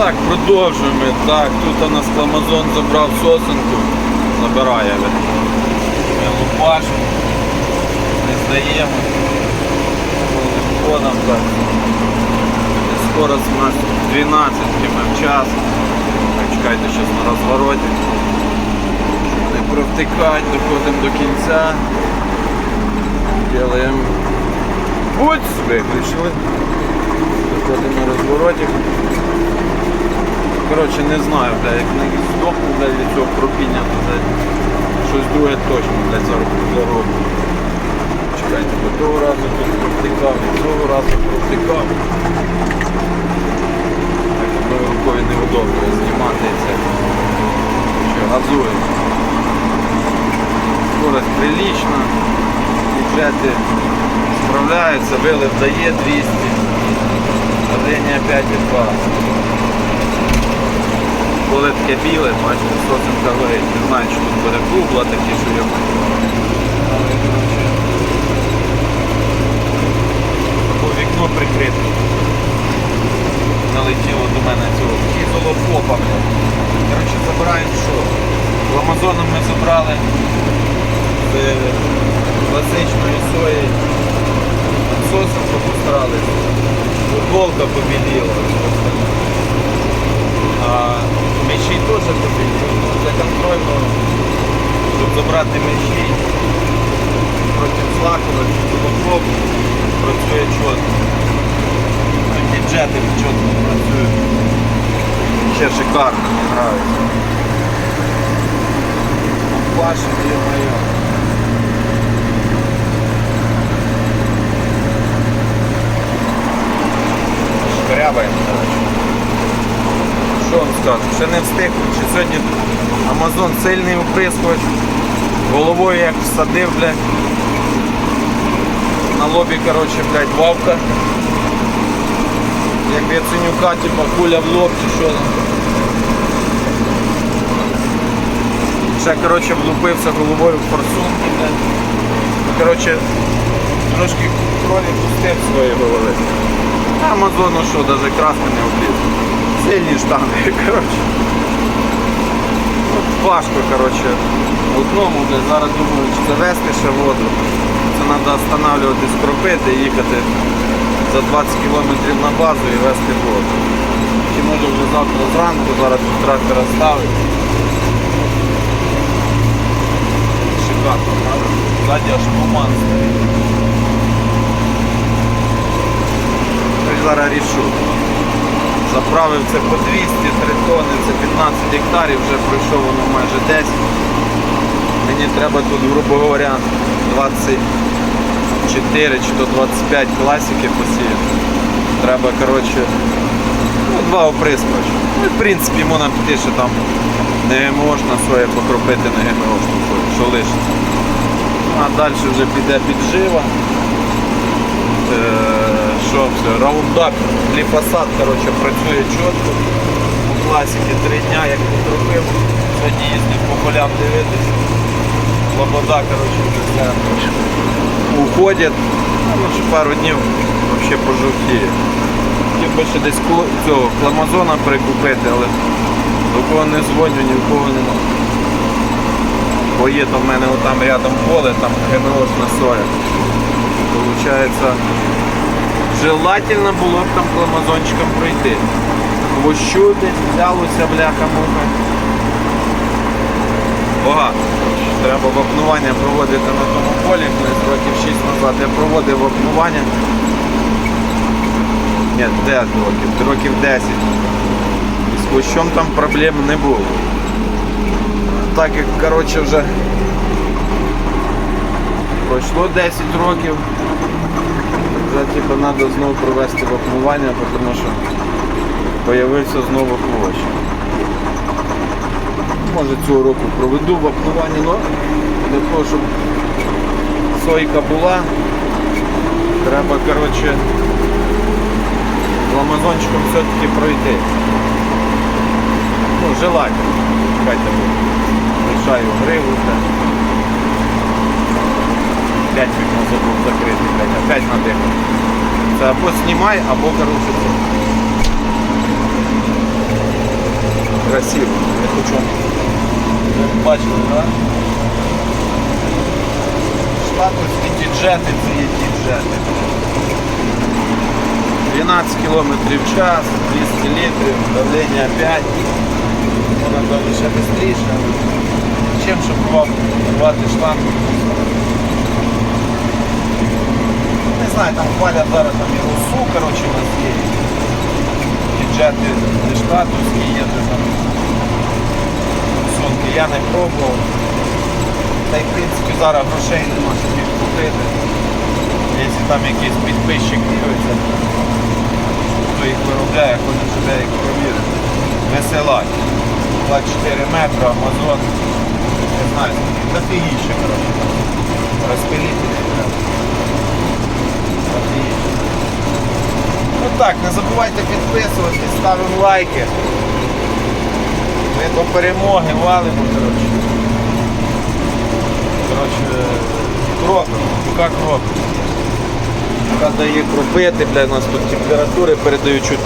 Так, продовжуємо. Так, тут у нас Амазон забрав сосенку, забирає. Ми лупашимо, не здаємо. Ходом так. Скорость у нас 12 км в час. Так, чекайте, зараз на розвороті. Не провтикати, доходимо до кінця. Делаємо путь, виключили. Доходимо на розвороті. Коротше, не знаю, бля, як не здохну бля, від цього пропіння, то бля, щось друге точно зараз зароблю. Чекайте, бо того разу тут провтикав, і цього разу провтикав. Так, одною рукою неудобно знімати це. Що, газує. Скорость прилична, бюджети справляються, вилив дає 200, а давлення 5,2. Коли таке біле, бачите, сосенка горить. Не знаю, чи тут буде кубла такі, я Але, вікно прикрите. Налетіло до мене цього кізолопопа. Коротше, забираємо що? Ламазоном ми забрали з класичної сої. Сосенку постаралися. Футболка побіліла. А мечі теж побіліли. Для контрольного, щоб забрати мечі проти злакова, футбол працює чітко. Діджети чітко працюють. Ще шикарно грають. Ваші, моє. Шкрябаємо, скажу? Ще не встиг, чи сьогодні Амазон сильний оприскувач. Головою як всадив, блядь. На лобі, коротше, блядь, вавка. Як Яценюка, типа куля в лоб чи що там. Ще, коротше, влупився головою в форсунки, блядь. Коротше, трошки крові пустив своєї голови. Амазону що, навіть краска не обліз. Сильні штанги, коротше. Ну, важко, коротше, одному, блядь, зараз думаю, чи завести ще воду. Це треба встановлювати, скропити і їхати за 20 кілометрів на базу і вести воду. Чи може вже завтра зранку, зараз тут трактор ставить. Шикарно, правда? Ззаді аж туман стоїть. Зараз рішу. Заправив це по 200, 3 тонни, це 15 гектарів, вже пройшов воно майже 10. Мені треба тут, грубо говоря, 24 чи то 25 класики посіяти. Треба, коротше, ну, два оприскувачі. Ну, в принципі, можна піти, що там не ГМОшна соя покропити на сою, що лишиться. А далі вже піде піджива. Що раундап, гліфосат, коротше, працює чітко. У класіки три дня, як підробив. Сьогодні їздив по полям дивитися. Лобода, коротше, вже уходять. Ну, ще пару днів взагалі пожовтіє. Хотів би ще десь цього кламазона прикупити, але до кого не дзвоню, ні в кого нема. Бо є там в мене там рядом поле, там ГМОшна соя. Получається, желательно було б там кламазончиком пройти. Хвощу десь взялося бляха-муха. Багато. Треба вапнування проводити на тому полі. Колись років 6 назад я проводив вапнування. Ні, 10 років, років 10. І з хвощом там проблем не було. Так як коротше вже пройшло 10 років. Вже типу, треба знову провести вапнування, тому що з'явився знову хвощ. Може цього року проведу вапнування, але для того, щоб сойка була, треба коротше, ламазончиком все-таки пройти. Ну, желательно. Чекайте, лишаю гриву. Опять вікно закрити, блядь, опять надихав. Це або знімай, або коротше красиво. Я хочу. Бачили, так? Штатовські діджети, це є діджети. 12 км в час, 200 літрів, давлення 5. Вона там ще швидше. Чим вам рвати шланг? Не знаю, там хвалять зараз там і русу, коротше, у нас є. Бюджети не штатовські, є де там сумки. Я не пробував. Та й в принципі зараз грошей нема, щоб їх купити. Якщо там якийсь підписчик дивиться, хто їх виробляє, хочу себе їх провірити. Веселать. 24 метри, Амазон. Не знаю, дофігіше, коротше. Розпилітелі треба. Дофігіше. Ну так, не забувайте підписуватись, ставимо лайки. Ми до перемоги валимо, коротше. Коротше, кропимо, рука кропить. Рука дає кропити, блядь, у нас тут температури передають чуть